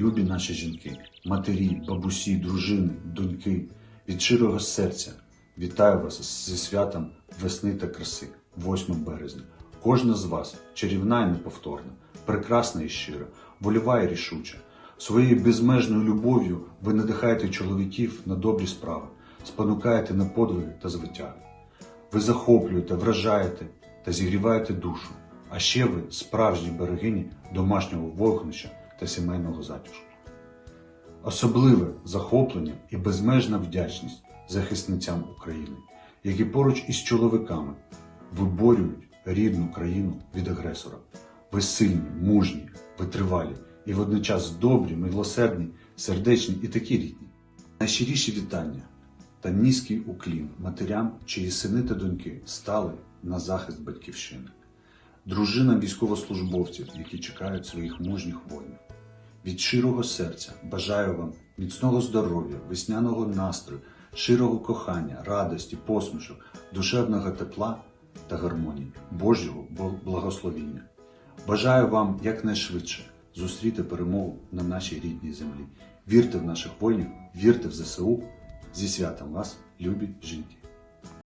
наші жінки, матері, бабусі, дружини, доньки, від щирого серця вітаю вас зі святом весни та краси, 8 березня. Кожна з вас чарівна і неповторна, прекрасна і щира, вольова і рішуча. Своєю безмежною любов'ю ви надихаєте чоловіків на добрі справи, спонукаєте на подвиги та звитяги. Ви захоплюєте, вражаєте та зігріваєте душу. А ще ви справжні берегині домашнього вогнища та сімейного затишку. Особливе захоплення і безмежна вдячність захисницям України, які поруч із чоловіками виборюють рідну країну від агресора. Ви мужні, витривалі і водночас добрі, милосердні, сердечні і такі рідні. Найщиріші вітання та низький уклін матерям, чиї сини та доньки стали на захист батьківщини, дружинам військовослужбовців, які чекають своїх мужніх воїнів. Від щирого серця бажаю вам міцного здоров'я, весняного настрою, щирого кохання, радості, посмішок, душевного тепла та гармонії, Божого благословіння. Бажаю вам якнайшвидше зустріти перемогу на нашій рідній землі. Вірте в наших воїнів, вірте в ЗСУ. Зі святом вас, любі жінки!